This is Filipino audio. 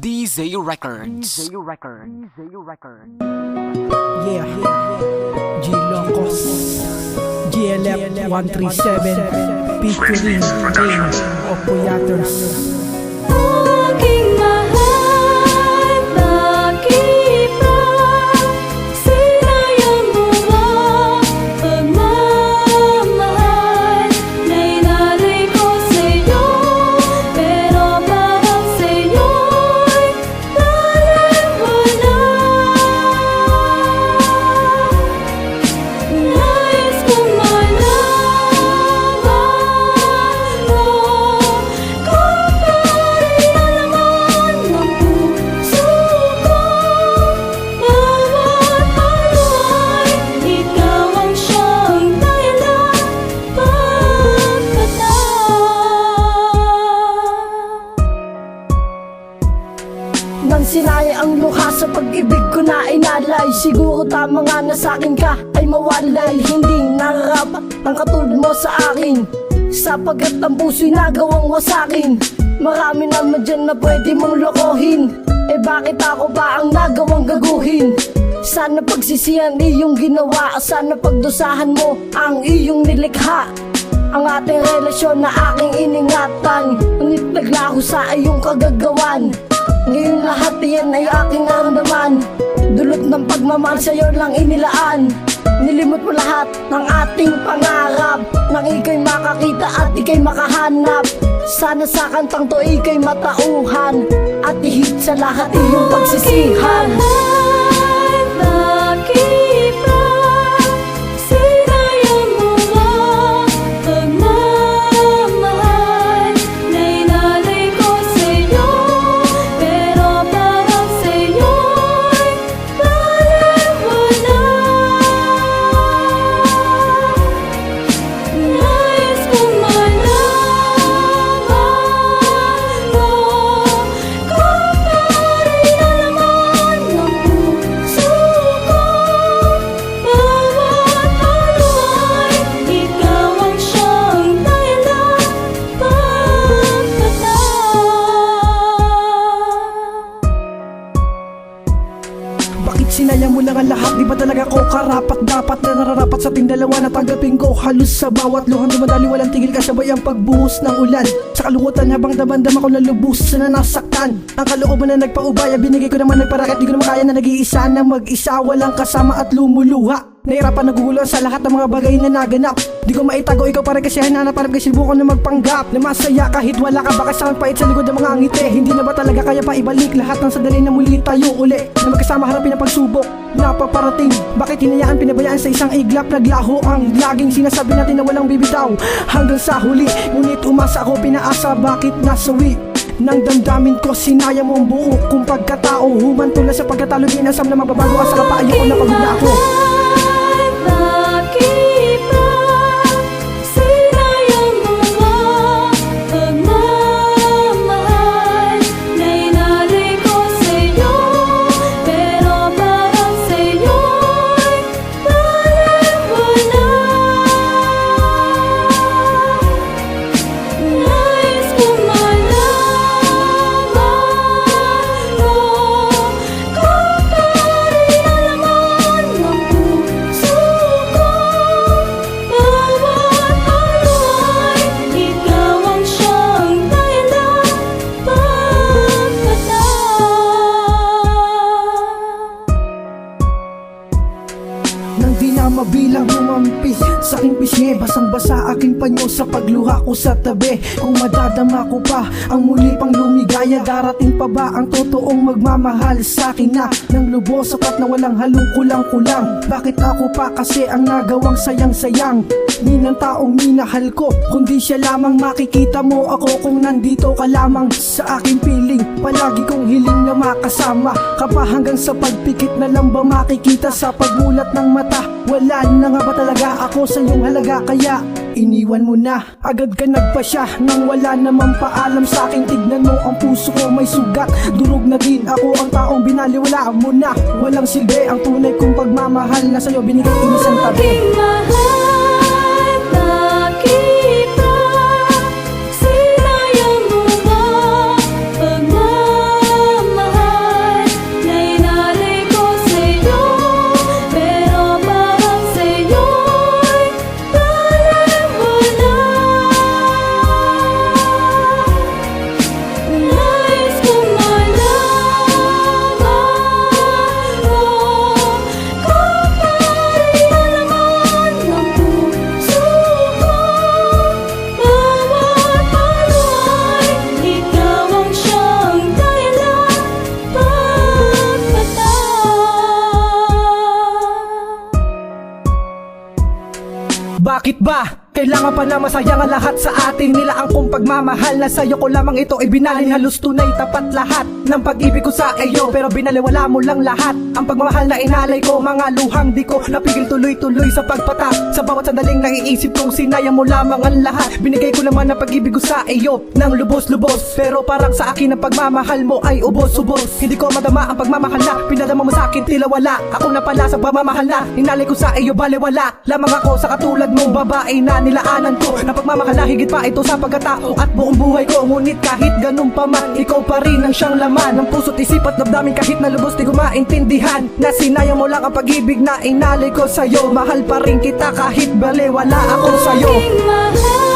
DZ Records. DZ Records. DZ Records. Yeah, G Locos, GLF 137, featuring Game of. Inalay Siguro tama nga na sa'kin ka. Ay mawalay Hindi nararapat ang katulad mo sa akin. Sapagat ang puso'y nagawang wasakin Marami naman dyan na pwede mong lokohin. Eh bakit ako pa ang nagawang gaguhin? Sana pagsisihan iyong ginawa. Sana pagdusahan mo ang iyong nilikha. Ang ating relasyon na aking iningatan. Ngunit naglaho sa iyong kagagawan Ngayon lahat yan ay aking naramdaman. Dulot ng pagmamahal sa'yo lang inilaan. Nilimot mo lahat ng ating pangarap. Nang ika'y makakita at ika'y makahanap. Sana sa kantang to ika'y matauhan. At ihit sa lahat iyong pagsisihan Bakit sinayang mo lang ang lahat? Di ba talaga ko karapat? Dapat na nararapat sa ating dalawa na tanggapin ko. Halos sa bawat luhan dumadali walang tigil. Kasabay ang pagbuhos ng ulan. Sa kalungkutan habang damandama ko nalubos na nasaktan. Ang kalooban na nagpaubaya binigay ko naman nagparakit Di ko naman kaya na nag-iisa na mag-isa. Walang kasama at lumuluha Nahirapan naguguluhan sa lahat ng mga bagay na naganap. Di ko maitago ikaw pare kasi hanap Parang kasi subukan na magpanggap. Na masaya kahit wala ka Baka sa pait sa likod ng mga ngiti Hindi na ba talaga kaya pa ibalik Lahat ng sandali na muli tayo uli? Na magkasama harapin ang pagsubok Napaparating. Bakit hinayaan pinabayaan sa isang iglap? Naglaho ang laging sinasabi natin na walang bibitaw. Hanggang sa huli Ngunit umasa ako pinaasa Bakit nasawi? Nang damdamin ko sinaya mo ang buo kung pagkatao. Humantol na sa pagkatalo Di inasam na magbabago ka pa ayoko na pagod ako Basang basa aking panyo Sa pagluha ko sa tabi? Kung madadama ko pa Ang muli pang lumigaya Darating pa ba ang totoong magmamahal sa akin na? Nang lubos sapat na walang halong kulang-kulang. Bakit ako pa kasi ang nagawang sayang-sayang? Di ng taong minahal ko Kundi siya lamang makikita mo ako Kung nandito ka lamang. Sa aking piling Palagi kong hiling na makasama. Ka pa hanggang sa pagpikit na lang ba makikita Sa pagmulat ng mata? Wala na nga ba talaga ako sa iyong halaga Kaya iniwan mo na Agad ka nagpasya. Nang wala namang paalam sa akin Tignan mo ang puso ko may sugat. Durog na din ako ang taong binaliwala mo na. Walang silbi ang tunay kong pagmamahal. Na sa'yo binigay inisang tabi Bakit ba? Kailangan pa na masaya nga lahat sa atin. Nila ang kong pagmamahal. Na sa'yo ko lamang ito ibinalin. Halos tunay tapat lahat ng pag-ibig ko sa iyo. Pero binaliwala mo lang lahat Ang pagmamahal na inalay ko. Mga luhang di ko napigil tuloy-tuloy sa pagpatak Sa bawat sandaling naiisip kong sinaya mo lamang ang lahat. Binigay ko naman ang pag-ibig ko sa iyo Nang lubos-lubos. Pero parang sa akin ang pagmamahal mo ay ubos-ubos. Hindi ko madama ang pagmamahal na Pinadama mo sa akin tila wala. Ako na pala sa pagmamahal na Inalay ko sa iyo. Baliwala Lamang ako sa katulad mong babae na nilaanan ko. Na pagmamahal na higit pa ito sa pagkatao At buong buhay ko. Ngunit kahit ganun pa man Ikaw pa rin ang siyang laman. Ng puso't isip at damdamin kahit na lubos di ko maintindihan Na sinayang mo lang ang pag-ibig na inalay ko sa'yo. Mahal pa rin kita kahit baliwala ako sa'yo. Aking mahal